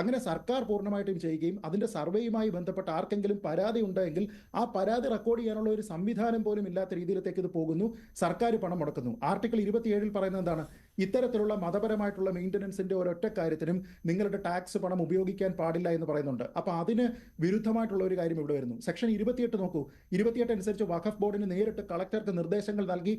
അങ്ങനെ സർക്കാർ പൂർണമായിട്ടും ചെയ്യുകയും അതിന്റെ സർവേയുമായി ബന്ധപ്പെട്ട ആർക്കെങ്കിലും പരാതി ഉണ്ടെങ്കിൽ ആ പരാതി റെക്കോർഡ് ചെയ്യാനുള്ള ഒരു സംവിധാനം പോലും ഇല്ലാത്ത രീതിയിലേക്ക് ഇത് പോകുന്നു. സർക്കാർ പണം മുടക്കുന്നു. ആർട്ടിക്കിൾ ഇരുപത്തിയേഴിൽ പറയുന്നത് എന്താണ്? ഇത്തരത്തിലുള്ള മതപരമായിട്ടുള്ള മെയിന്റനൻസിന്റെ ഒരൊറ്റ കാര്യത്തിനും നിങ്ങളുടെ ടാക്സ് പണം ഉപയോഗിക്കാൻ പാടില്ല എന്ന് പറയുന്നുണ്ട്. അപ്പോൾ അതിന് വിരുദ്ധമായിട്ടുള്ള ഒരു കാര്യം ഇവിടെ വരുന്നു. സെക്ഷൻ ഇരുപത്തിയെട്ട് നോക്കൂ. ഇരുപത്തിയെട്ട് അനുസരിച്ച് വഖഫ് ബോർഡിന് നേരിട്ട് കളക്ടർക്ക് നിർദ്ദേശങ്ങൾ നൽകി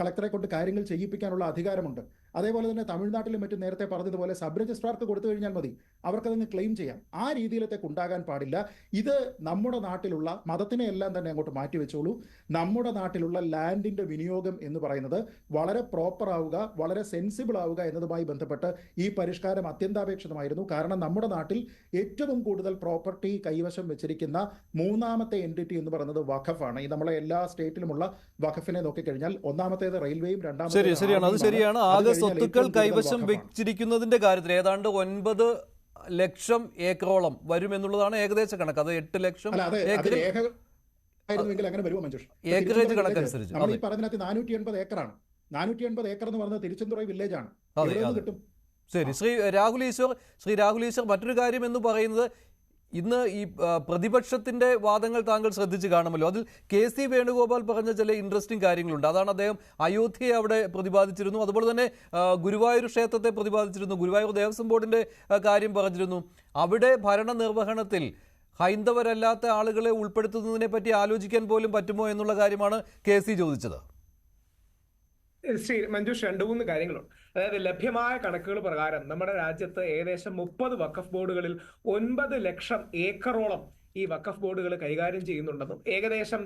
കളക്ടറെ കൊണ്ട് കാര്യങ്ങൾ ചെയ്യിപ്പിക്കാനുള്ള അധികാരമുണ്ട്. അതേപോലെ തന്നെ തമിഴ്നാട്ടിലും മറ്റും നേരത്തെ പറഞ്ഞതുപോലെ സബ് രജിസ്ട്രാർക്ക് കൊടുത്തു കഴിഞ്ഞാൽ മതി. അവർക്കതങ്ങ് ക്ലെയിം ചെയ്യാം. ആ രീതിയിലത്തേക്ക് ഉണ്ടാകാൻ പാടില്ല. ഇത് നമ്മുടെ നാട്ടിലുള്ള മതത്തിനെ എല്ലാം തന്നെ അങ്ങോട്ട് മാറ്റിവെച്ചോളൂ. നമ്മുടെ നാട്ടിലുള്ള ലാൻഡിന്റെ വിനിയോഗം എന്ന് പറയുന്നത് വളരെ പ്രോപ്പർ ആവുക വളരെ സെൻസിബിൾ ആവുക എന്നതുമായി ബന്ധപ്പെട്ട് ഈ പരിഷ്കാരം അത്യന്താപേക്ഷിതമായിരുന്നു. കാരണം നമ്മുടെ നാട്ടിൽ ഏറ്റവും കൂടുതൽ പ്രോപ്പർട്ടി കൈവശം വെച്ചിരിക്കുന്ന മൂന്നാമത്തെ എന്റിറ്റി എന്ന് പറയുന്നത് വഖഫാണ്. ഈ നമ്മളെ എല്ലാ സ്റ്റേറ്റിലുമുള്ള വഖഫിനെ നോക്കിക്കഴിഞ്ഞാൽ ഒന്നാമത്തേത് റെയിൽവേയും രണ്ടാമത്തേത് ശരിയാണ്. അത് ശരിയാണ്. ആകെ സ്വത്തുക്കൾ കൈവശം വെച്ചിരിക്കുന്നതിന്റെ കാര്യത്തിൽ ഏതാണ്ട് ഒൻപത് ലക്ഷം ഏക്കറോളം വരുമെന്നുള്ളതാണ് ഏകദേശ കണക്ക്. അത് എട്ട് ലക്ഷം ഏക്കറേജ് കണക്ക് കണക്കനുസരിച്ച്. നമ്മൾ ഈ. പറഞ്ഞതിനകത്ത് നാനൂറ്റി എൺപത് ഏക്കറാണ്. നാനൂറ്റി എൺപത് ഏക്കർ എന്ന് പറയുന്നത് തിരുച്ചെന്തുറ വില്ലേജ് ആണ് ശരി. ശ്രീ രാഹുൽ ഈശ്വർ ശ്രീ രാഹുൽ ഈശ്വർ മറ്റൊരു കാര്യം എന്ന് പറയുന്നത് ഇന്ന് ഈ പ്രതിപക്ഷത്തിന്റെ വാദങ്ങൾ താങ്കൾ ശ്രദ്ധിച്ചു കാണുമല്ലോ. അതിൽ കെ സി വേണുഗോപാൽ പറഞ്ഞ ചില ഇൻട്രസ്റ്റിംഗ് കാര്യങ്ങളുണ്ട്. അതാണ് അദ്ദേഹം അയോധ്യയെ അവിടെ പ്രതിപാദിച്ചിരുന്നു. അതുപോലെ തന്നെ ഗുരുവായൂർ ക്ഷേത്രത്തെ പ്രതിപാദിച്ചിരുന്നു. ഗുരുവായൂർ ദേവസ്വം ബോർഡിന്റെ കാര്യം പറഞ്ഞിരുന്നു. അവിടെ ഭരണനിർവഹണത്തിൽ ഹൈന്ദവരല്ലാത്ത ആളുകളെ ഉൾപ്പെടുത്തുന്നതിനെ പറ്റി ആലോചിക്കാൻ പോലും പറ്റുമോ എന്നുള്ള കാര്യമാണ് കെ സി ചോദിച്ചത്. ശ്രീ മഞ്ജുഷ് രണ്ടു മൂന്ന് കാര്യങ്ങളുണ്ട്. അതായത് ലഭ്യമായ കണക്കുകൾ പ്രകാരം നമ്മുടെ രാജ്യത്ത് ഏകദേശം മുപ്പത് വഖഫ് ബോർഡുകളിൽ ഒൻപത് ലക്ഷം ഏക്കറോളം ഈ വഖഫ് ബോർഡുകൾ കൈകാര്യം ചെയ്യുന്നുണ്ടെന്നും ഏകദേശം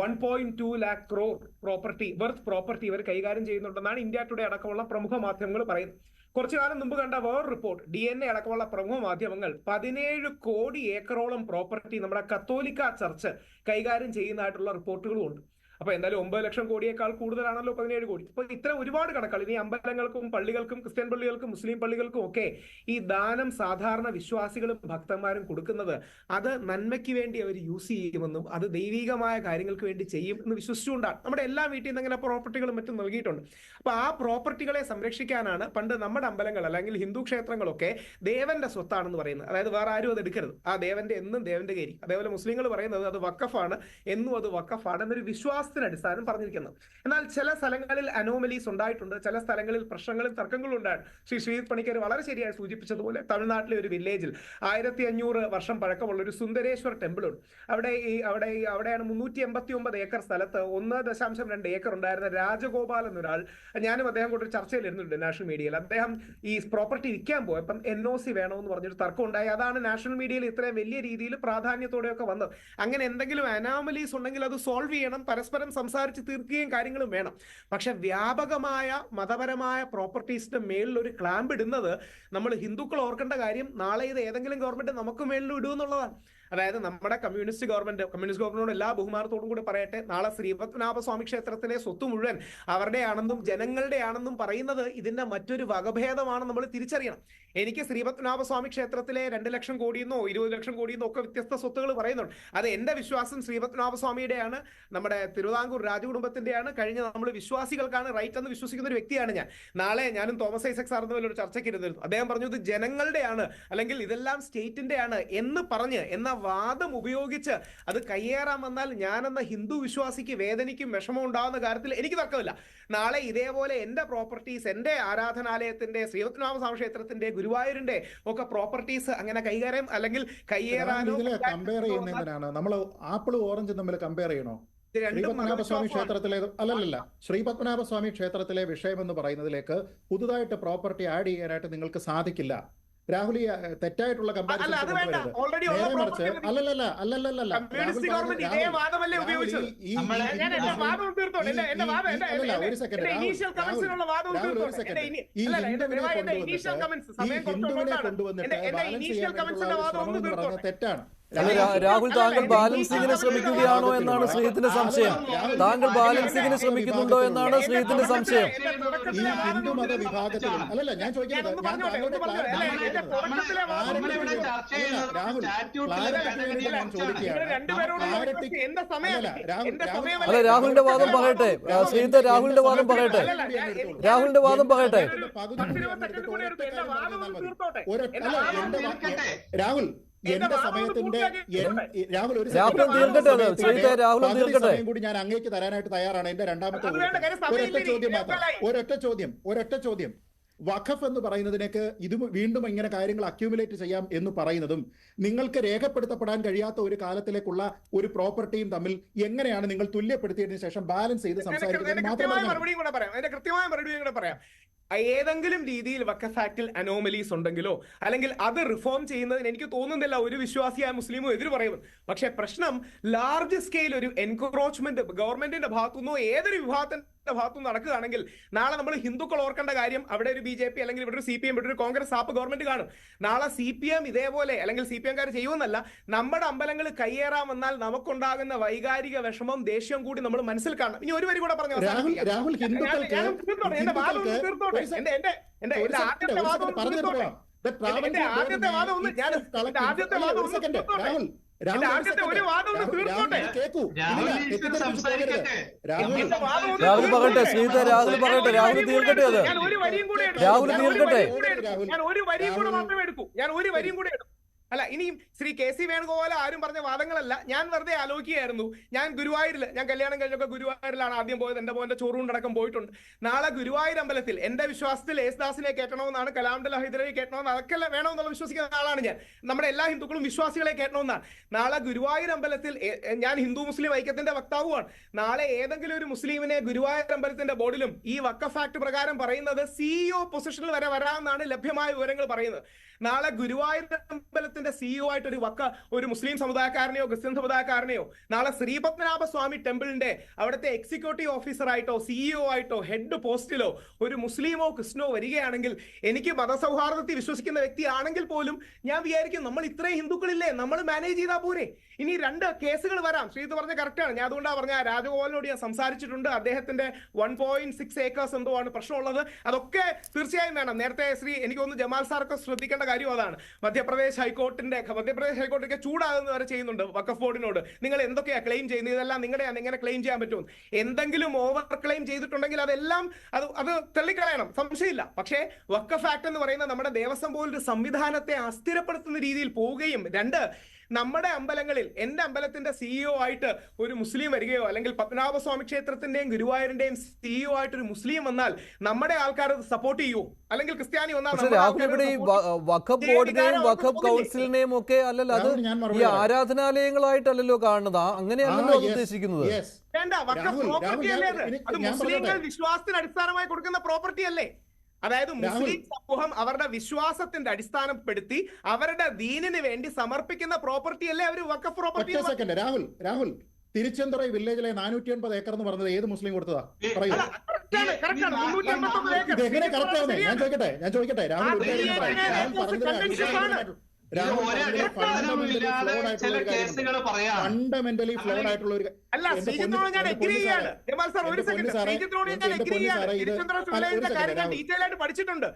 one point two lakh crore property worth property ഇവർ കൈകാര്യം ചെയ്യുന്നുണ്ടെന്നാണ് ഇന്ത്യ ടുഡേ അടക്കമുള്ള പ്രമുഖ മാധ്യമങ്ങൾ പറയുന്നത്. കുറച്ചു കാലം മുമ്പ് കണ്ട വേറെ റിപ്പോർട്ട് ഡി എൻ എ അടക്കമുള്ള പ്രമുഖ മാധ്യമങ്ങൾ പതിനേഴ് കോടി ഏക്കറോളം പ്രോപ്പർട്ടി നമ്മുടെ കത്തോലിക്ക ചർച്ച് കൈകാര്യം ചെയ്യുന്നതായിട്ടുള്ള റിപ്പോർട്ടുകളും ഉണ്ട്. അപ്പൊ എന്തായാലും ഒമ്പത് ലക്ഷം കോടിയേക്കാൾ കൂടുതലാണല്ലോ പതിനേഴ് കോടി. അപ്പൊ ഇത്തരം ഒരുപാട് കണക്കുകൾ ഇനി അമ്പലങ്ങൾക്കും പള്ളികൾക്കും ക്രിസ്ത്യൻ പള്ളികൾക്കും മുസ്ലിം പള്ളികൾക്കും ഒക്കെ ഈ ദാനം സാധാരണ വിശ്വാസികളും ഭക്തന്മാരും കൊടുക്കുന്നത് അത് നന്മയ്ക്ക് വേണ്ടി അവർ യൂസ് ചെയ്യുമെന്നും അത് ദൈവികമായ കാര്യങ്ങൾക്ക് വേണ്ടി ചെയ്യും എന്ന് വിശ്വസിച്ചുകൊണ്ടാണ്. നമ്മുടെ എല്ലാ വീട്ടിൽ നിന്ന് അങ്ങനെ പ്രോപ്പർട്ടികളും മറ്റും നൽകിയിട്ടുണ്ട്. അപ്പൊ ആ പ്രോപ്പർട്ടികളെ സംരക്ഷിക്കാനാണ് പണ്ട് നമ്മുടെ അമ്പലങ്ങൾ അല്ലെങ്കിൽ ഹിന്ദു ക്ഷേത്രങ്ങളൊക്കെ ദേവന്റെ സ്വത്താണെന്ന് പറയുന്നത്. അതായത് വേറെ ആരും അത് എടുക്കരുത്. ആ ദേവന്റെ എന്നും ദേവന്റെ കയറി. അതേപോലെ മുസ്ലിങ്ങൾ പറയുന്നത് അത് വക്കഫാണ് എന്നും അത് വക്കഫാണ് എന്നൊരു വിശ്വാസത്തിന് അടിസ്ഥാനം പറഞ്ഞിരിക്കുന്നത് എന്നാൽ ചില സ്ഥലങ്ങളിൽ അനോമലീസ് ഉണ്ടായിട്ടുണ്ട്. ചില സ്ഥലങ്ങളിൽ പ്രശ്നങ്ങളും തർക്കങ്ങളും ഉണ്ടായി. ശ്രീ ശ്രീജിത് പണിക്കർ വളരെ ശരിയായി സൂചിപ്പിച്ചതുപോലെ തമിഴ്നാട്ടിലെ ഒരു വില്ലേജിൽ ആയിരത്തി അഞ്ഞൂറ് വർഷം പഴക്കമുള്ള ഒരു സുന്ദരേശ്വർ ടെമ്പിൾ ഉണ്ട്. അവിടെ ഈ അവിടെ അവിടെയാണ് മുന്നൂറ്റി എൺപത്തി ഒമ്പത് ഏക്കർ സ്ഥലത്ത് ഒന്ന് ദശാംശം രണ്ട് ഏക്കർ ഉണ്ടായിരുന്ന രാജഗോപാൽ എന്നൊരാൾ ഞാനും അദ്ദേഹം കൂടെ ചർച്ചയിൽ ഇരുന്നുണ്ട് നാഷണൽ മീഡിയയിൽ അദ്ദേഹം ഈ പ്രോപ്പർട്ടി വിൽക്കാൻ പോയപ്പം എൻ ഒ സി വേണമെന്ന് പറഞ്ഞൊരു തർക്കം ഉണ്ടായി. അതാണ് നാഷണൽ മീഡിയയിൽ ഇത്രയും വലിയ രീതിയിൽ പ്രാധാന്യത്തോടെയൊക്കെ വന്നത്. അങ്ങനെ എന്തെങ്കിലും അനാമലീസ് ഉണ്ടെങ്കിൽ അത് സോൾവ് ചെയ്യണം. പരസ്പരം സംസാരിച്ച് തീർക്കുകയും കാര്യങ്ങളും വേണം. പക്ഷെ വ്യാപകമായ മതപരമായ പ്രോപ്പർട്ടീസിന്റെ മേളിൽ ഒരു ക്ലാമ്പ് ഇടുന്നത് നമ്മൾ ഹിന്ദുക്കൾ ഓർക്കേണ്ട കാര്യം നാളെ ഇത് ഏതെങ്കിലും ഗവൺമെന്റ് നമുക്ക് മേളിൽ ഇടുമെന്നുള്ളതാണ് അതായത് നമ്മുടെ കമ്മ്യൂണിസ്റ്റ് ഗവൺമെന്റ് കമ്മ്യൂണിസ്റ്റ് ഗവൺമെന്റിനോട് എല്ലാ ബഹുമാനത്തോടും കൂടി പറയട്ടെ നാളെ ശ്രീപത്മനാഭ സ്വാമി ക്ഷേത്രത്തിലെ സ്വത്ത് മുഴുവൻ അവരുടെയാണെന്നും ജനങ്ങളുടെയാണെന്നും പറയുന്നത് ഇതിന്റെ മറ്റൊരു വകഭേദമാണ് നമ്മൾ തിരിച്ചറിയണം. എനിക്ക് ശ്രീപത്മനാഭ സ്വാമി ക്ഷേത്രത്തിലെ രണ്ട് ലക്ഷം കോടിയെന്നോ ഇരുപത് ലക്ഷം കോടിയെന്നോ ഒക്കെ വ്യത്യസ്ത സ്വത്തുകൾ പറയുന്നുണ്ട്. അത് എന്റെ വിശ്വാസം ശ്രീപത്മനാഭ സ്വാമിയുടെയാണ് നമ്മുടെ തിരുവിതാംകൂർ രാജകുടുംബത്തിന്റെയാണ്. കഴിഞ്ഞ നമ്മൾ വിശ്വാസികൾക്കാണ് റൈറ്റ് എന്ന് വിശ്വസിക്കുന്ന ഒരു വ്യക്തിയാണ് ഞാൻ. നാളെ ഞാനും തോമസ് ഐസക് സാർ സാറിന് ഒരു ചർച്ചയ്ക്ക് ഇരുന്നിരുന്നു. അദ്ദേഹം പറഞ്ഞു ഇത് ജനങ്ങളുടെയാണ് അല്ലെങ്കിൽ ഇതെല്ലാം സ്റ്റേറ്റിന്റെയാണ് എന്ന് പറഞ്ഞ് എന്ന വാദം ഉപയോഗിച്ച് അത് കയ്യേറാൻ വന്നാൽ ഞാനെന്ന ഹിന്ദു വിശ്വാസിക്ക് വേദനയ്ക്കും വിഷമം ഉണ്ടാകുന്ന കാര്യത്തിൽ എനിക്ക് തർക്കമില്ല. നാളെ ഇതേപോലെ എന്റെ പ്രോപ്പർട്ടീസ് എന്റെ ആരാധനാലയത്തിന്റെ ശ്രീപത്മനാഭ ക്ഷേത്രത്തിന്റെ ഗുരുവായൂരിന്റെ ഒക്കെ പ്രോപ്പർട്ടീസ് അങ്ങനെ കൈകാര്യം അല്ലെങ്കിൽ കയ്യേറാനോ കമ്പയർ നമ്മൾ ആപ്പിളും ഓറഞ്ചും തമ്മിൽ കമ്പയർ ചെയ്യണോ? ശ്രീപത്മനാഭസ്വാമി ക്ഷേത്രത്തിലെ അല്ലല്ല ശ്രീപത്മനാഭസ്വാമി ക്ഷേത്രത്തിലെ വിഷയം എന്ന് പറയുന്നതിലേക്ക് പുതുതായിട്ട് പ്രോപ്പർട്ടി ആഡ് ചെയ്യാനായിട്ട് നിങ്ങൾക്ക് സാധിക്കില്ല. രാഹുൽ ഈ തെറ്റായിട്ടുള്ള അല്ല അത് വേണ്ട. ഓൾറെഡി ഉള്ള നേരെ മറിച്ച് അല്ലല്ലല്ല അല്ലല്ലല്ല. കമ്മ്യൂണിസ്റ്റ് ഗവൺമെന്റ് ഇതേ വാദമല്ലേ ഉപയോഗിച്ചത്? ഈ- ഈ- നമ്മളെ- ഈ- ഞാൻ എന്റെ വാദം തീർത്തോട്ടെ എന്റെ എന്റെ വാദം ഈ- അല്ലല്ല, ഒരു സെക്കൻഡ് ഒരു സെക്കൻഡ്. ഈ ഹിന്ദുവിനെ കൊണ്ടുവന്നിട്ട് ബാലൻസ് ചെയ്യാൻ വാദം ഒന്ന് എന്ന് തെറ്റാണ്. രാഹുൽ താങ്കൾ ബാലൻസിങ്ങിന് ശ്രമിക്കുകയാണോ എന്നാണ് ശ്രീജിത്തിന്റെ സംശയം താങ്കൾ ബാലൻസിങ്ങിന് ശ്രമിക്കുന്നുണ്ടോ എന്നാണ് ശ്രീജിത്തിന്റെ സംശയം ഈ ഹിന്ദു മത വിഭാഗത്തിൽ അല്ലല്ല ഞാൻ ചോദിക്കുന്നത് ഞാൻ അല്ല, രാഹുൽ ഞാൻ. ചോദിക്കുകയാണ്. രാഹുലിന്റെ വാദം പറയട്ടെ ശ്രീജിത്ത് രാഹുലിന്റെ വാദം പറയട്ടെ രാഹുലിന്റെ വാദം പറയട്ടെ രാഹുൽ എന്റെ സമയത്തിന്റെ എൻ- രാഹുൽ ഒരു സമയം കൂടി ഞാൻ അങ്ങേക്ക് തരാനായിട്ട് തയ്യാറാണ്. എന്റെ രണ്ടാമത്തെ. ഒരൊറ്റ ചോദ്യം മാത്രം. ഒരൊറ്റ ചോദ്യം ഒരൊറ്റ ചോദ്യം. വഖഫ് എന്ന് പറയുന്നതിനേക്ക് ഇത് വീണ്ടും ഇങ്ങനെ കാര്യങ്ങൾ അക്യൂമുലേറ്റ് ചെയ്യാം എന്ന് പറയുന്നതും നിങ്ങൾക്ക് രേഖപ്പെടുത്തപ്പെടാൻ കഴിയാത്ത ഒരു കാലത്തിലേക്കുള്ള ഒരു പ്രോപ്പർട്ടിയും തമ്മിൽ എങ്ങനെയാണ് നിങ്ങൾ തുല്യപ്പെടുത്തിയതിനു ശേഷം ബാലൻസ് ചെയ്ത് അതിന്റെ സംസാരിക്കുന്നത് അതിന്റെ ഏതെങ്കിലും രീതിയിൽ വക്കഫ് ആക്ടിൽ അനോമലീസ് ഉണ്ടെങ്കിലോ അല്ലെങ്കിൽ അത് റിഫോം ചെയ്യുന്നതിന് എനിക്ക് തോന്നുന്നില്ല ഒരു വിശ്വാസിയായ മുസ്ലിമും എതിര് പറയുന്നത് പക്ഷെ പ്രശ്നം ലാർജ് സ്കെയിൽ ഒരു എൻക്രോച്ച്മെന്റ് ഗവൺമെന്റിന്റെ ഭാഗത്തുനിന്നോ ഏതൊരു വിഭാഗത്തിന്റെ ഭാഗത്തുനിന്ന് നടക്കുകയാണെങ്കിൽ നാളെ നമ്മൾ ഹിന്ദുക്കൾ ഓർക്കേണ്ട കാര്യം അവിടെ ഒരു ബി ജെ പി അല്ലെങ്കിൽ ഇവിടെ ഒരു സി പി എം ഇവിടെ ഒരു കോൺഗ്രസ് ആപ്പ് ഗവൺമെന്റ് കാണും. നാളെ സി പി എം ഇതേപോലെ അല്ലെങ്കിൽ സി പി എംകാർ ചെയ്യുമെന്നല്ല നമ്മുടെ അമ്പലങ്ങൾ കയ്യേറാൻ വന്നാൽ നമുക്കുണ്ടാകുന്ന വൈകാരിക വിഷമം ദേഷ്യം കൂടി നമ്മൾ മനസ്സിൽ കാണണം. ഇനി ഒരു വരി കൂടെ പറഞ്ഞു തീർത്തോട്ടെ. രാഹുൽ പകട്ടെ. പറയട്ടെ, ശ്രീധർ രാഹുൽ പറയട്ടെ, രാഹുൽ തീർക്കട്ടെ അത്. ഞാൻ ഒരു വരിയും കൂടെ എടുക്കും. രാഹുൽ തീർക്കട്ടെ. ഞാൻ ഒരു വരിയും കൂടെ മാത്രമേ എടുക്കൂ. ഞാൻ ഒരു വരിയും കൂടെ എടുക്കും. അല്ല ഇനിയും ശ്രീ കെ സി വേണുഗോപാൽ ആരും പറഞ്ഞ വാദങ്ങളല്ല. ഞാൻ വെറുതെ ആലോചിക്കുകയായിരുന്നു. ഞാൻ ഗുരുവായൂരിൽ ഞാൻ കല്യാണം കഴിഞ്ഞൊക്കെ ഗുരുവായൂരിലാണ് ആദ്യം പോയത്. എന്റെ മോന്റെ ചോറുണ്ടടക്കം പോയിട്ടുണ്ട്. നാളെ ഗുരുവായൂർ അമ്പലത്തിൽ എന്റെ വിശ്വാസത്തിൽ യേശുദാസിനെ കേട്ടണമെന്നാണ് കലാമണ്ഡല ഹൈദരവി കേട്ടണമെന്ന് അതൊക്കെ വേണമെന്നുള്ള വിശ്വസിക്കുന്ന ആളാണ് ഞാൻ. നമ്മുടെ എല്ലാ ഹിന്ദുക്കളും വിശ്വാസികളെ കേട്ടണമെന്നാണ്. നാളെ ഗുരുവായൂർ അമ്പലത്തിൽ ഞാൻ ഹിന്ദു മുസ്ലിം ഐക്യത്തിന്റെ വക്താവുമാണ്. നാളെ ഏതെങ്കിലും ഒരു മുസ്ലിമിനെ ഗുരുവായൂർ അമ്പലത്തിന്റെ ബോർഡിലും ഈ വക്കഫ് ആക്ട് പ്രകാരം പറയുന്നത് സിഇഒ പൊസിഷനിൽ വരെ വരാമെന്നാണ് ലഭ്യമായ വിവരങ്ങൾ പറയുന്നത്. നാളെ ഗുരുവായൂർ അമ്പലത്തിന്റെ സിഇഒ ആയിട്ട് ഒരു വക്ക ഒരു മുസ്ലിം സമുദായക്കാരനെയോ ക്രിസ്ത്യൻ സമുദായക്കാരനെയോ നാളെ ശ്രീപത്മനാഭ സ്വാമി ടെമ്പിളിന്റെ അവിടുത്തെ എക്സിക്യൂട്ടീവ് ഓഫീസറായിട്ടോ സിഇഒ ആയിട്ടോ ഹെഡ് പോസ്റ്റിലോ ഒരു മുസ്ലിമോ ക്രിസ്ത്യനോ വരികയാണെങ്കിൽ എനിക്ക് മതസൗഹാർദ്ദത്തിൽ വിശ്വസിക്കുന്ന വ്യക്തിയാണെങ്കിൽ പോലും ഞാൻ വിചാരിക്കും നമ്മൾ ഇത്രയും ഹിന്ദുക്കളില്ലേ നമ്മൾ മാനേജ് ചെയ്താൽ പോരെ. ഇനി രണ്ട് കേസുകൾ വരാം. ശ്രീത് പറഞ്ഞ കറക്റ്റാണ് ഞാൻ അതുകൊണ്ടാണ് പറഞ്ഞ രാജഗോപാലിനോട് ഞാൻ സംസാരിച്ചിട്ടുണ്ട്. അദ്ദേഹത്തിന്റെ വൺ പോയിന്റ് സിക്സ് ഏക്കേഴ്സ് എന്തോ ആണ് പ്രശ്നമുള്ളത്. അതൊക്കെ തീർച്ചയായും വേണം. നേരത്തെ ശ്രീ എനിക്ക് തോന്നുന്നു ജമാൽ സാറൊക്കെ ശ്രദ്ധിക്കേണ്ട കാര്യം അതാണ്. മധ്യപ്രദേശ് ഹൈക്കോർട്ടിന്റെ മധ്യപ്രദേശ് ഹൈക്കോർട്ടൊക്കെ ചൂടാകുന്ന വരെ ചെയ്യുന്നുണ്ട് വക്കഫ് ബോർഡിനോട് നിങ്ങൾ എന്തൊക്കെയാ ക്ലെയിം ചെയ്യുന്നത്? ഇതെല്ലാം നിങ്ങളുടെയാണ് എങ്ങനെ ക്ലെയിം ചെയ്യാൻ പറ്റും? എന്തെങ്കിലും ഓവർ ക്ലെയിം ചെയ്തിട്ടുണ്ടെങ്കിൽ അതെല്ലാം അത് അത് തള്ളിക്കളയണം. സംശയമില്ല. പക്ഷേ വക്കഫ് ആക്ട് എന്ന് പറയുന്ന നമ്മുടെ ദേവസ്വം പോലൊരു സംവിധാനത്തെ അസ്ഥിരപ്പെടുത്തുന്ന രീതിയിൽ പോവുകയും രണ്ട് നമ്മുടെ അമ്പലങ്ങളിൽ എന്റെ അമ്പലത്തിന്റെ സിഇഒ ആയിട്ട് ഒരു മുസ്ലിം വരികയോ അല്ലെങ്കിൽ പത്മനാഭസ്വാമി ക്ഷേത്രത്തിന്റെയും ഗുരുവായൂരിന്റെയും സിഇഒ ആയിട്ട് ഒരു മുസ്ലിം വന്നാൽ നമ്മുടെ ആൾക്കാർ അത് സപ്പോർട്ട് ചെയ്യൂ? അല്ലെങ്കിൽ ക്രിസ്ത്യാനി വന്നാൽ വഖഫ്. ബോർഡിനെയും വഖഫ്? കൗൺസിലിനെയും ഒക്കെ അല്ലല്ലോ അത് ഈ ആരാധനാലയങ്ങളായിട്ടല്ലല്ലോ കാണുന്നത്. അങ്ങനെയല്ലല്ലോ ഉദ്ദേശിക്കുന്നത്. വേണ്ട വക്കഫ് പ്രോപ്പർട്ടി അല്ലേ അത്? മുസ്ലിങ്ങൾ വിശ്വാസത്തിന് അടിസ്ഥാനമായി കൊടുക്കുന്ന പ്രോപ്പർട്ടി അല്ലേ? അതായത് മുസ്ലിം സമൂഹം അവരുടെ വിശ്വാസത്തിന്റെ അടിസ്ഥാനപ്പെടുത്തി അവരുടെ ദീനിന് വേണ്ടി സമർപ്പിക്കുന്ന പ്രോപ്പർട്ടി അല്ലേ അവർ വക്കഫ് പ്രോപ്പർട്ടി സെക്കൻഡ് രാഹുൽ രാഹുൽ. തിരുച്ചെന്തുറ വില്ലേജിലെ നാനൂറ്റി അൻപത് ഏക്കർ എന്ന് പറഞ്ഞത് ഏത് മുസ്ലിം കൊടുത്തതാ? പറയൂ. കറക്റ്റ് ആവുന്നേ? ഞാൻ ചോദിക്കട്ടെ ഞാൻ ചോദിക്കട്ടെ. രാഹുൽ പറഞ്ഞതിന് ഫണ്ടമെന്റലി ഫ്ലോഡ് ആയിട്ടുള്ള ഒരു അല്ല ശ്രീജിത്തിനോട് ഞാൻ എഗ്രി ചെയ്യാണ്. ഒരു സെക്കൻഡ് ശ്രീജിത്തിനോട് എഗ്രി ചെയ്യാണ്. ഞാൻ ഡീറ്റെയിൽ ആയിട്ട് പഠിച്ചിട്ടുണ്ട്.